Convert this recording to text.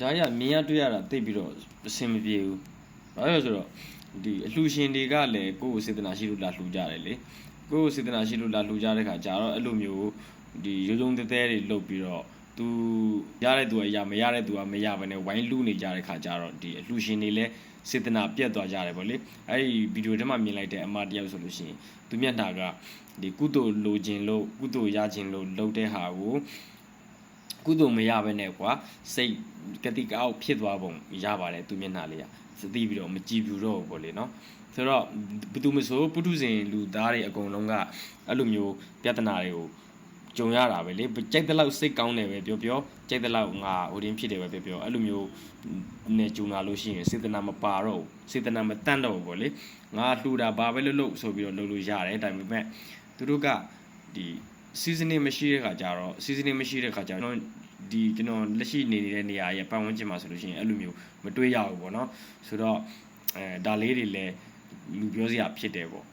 ဒါရမြင်ရတွေ့ရတာသိပ်ပြီးတော့အဆင်မပြေဘူးဘာလို့လဲဆိုတော့ဒီအလှရှင်တွေကလည်းကိုယ့်ကိုစေတနာရှိလို့လာလှူကြတယ်လေကိုယ့်ကိုစေတနာရှိလို့လာလှူကြတဲ့ခါကျတော့အဲ့လိုမျိုးဒီရုံရုံတဲတဲတွေလုတ်ပြီးတော့သူရတဲ့သူကရမရတဲ့သူကမရဘဲနဲ့ဝိုင်းလူနေကြတဲ့ခါကျတော့ဒီအလှရှင်တွေလည်းစေတနာပြတ်သွားကြတယ်ဗောလေအဲ့ဒီဗီဒီယိုထဲမှာမြင်လိုက်တဲ့အမတယောက်ဆိုလို့ရှိရင်သူမျက်နှာကဒီကုသိုလ်လိုခြင်းလို့ကုသိုလ်ရခြင်းလို့လုပ်တဲ့ဟာကို ကုသိုလ်မရဘဲနဲ့ကွာစိတ်ကတိကောက်ဖြစ်သွားပုံရပါတယ်သူမျက်နှာလေးကစသိပြီးတော့မကြည်ပြူတော့ဘူးပေါ့လေနော်ဆိုတော့ဘယ်သူမဆိုပုထုဇဉ်လူသားတွေအကုန်လုံးကအဲ့လိုမျိုးပြဿနာတွေကိုကြုံရတာပဲလေကြိုက်တဲ့လောက်စိတ်ကောင်းတယ်ပဲပြောပြောကြိုက်တဲ့လောက်ငါဟိုတင်းဖြစ်တယ်ပဲပြောပြောအဲ့လိုမျိုးနဲ့ကြုံလာလို့ရှိရင်စေတနာမပါတော့ဘူးစေတနာမတန့်တော့ဘူးပေါ့လေငါလှူတာဘာပဲလုပ်လို့ဆိုပြီးတော့လုပ်လို့ရတယ်ဒါပေမဲ့သူတို့ကဒီ seasoning မရှိတဲ့ခါကျတော့ seasoning မရှိတဲ့ခါကျတော့ဒီကျွန်တော်လက်ရှိနေနေတဲ့နေရာရဲ့ပတ်ဝန်းကျင်မှာဆိုလို့ရှိရင်အဲ့လိုမျိုးမတွေ့ရဘူးပေါ့နော်ဆိုတော့အဲဒါလေးတွေလည်းလူပြောစရာဖြစ်တယ်ပေါ့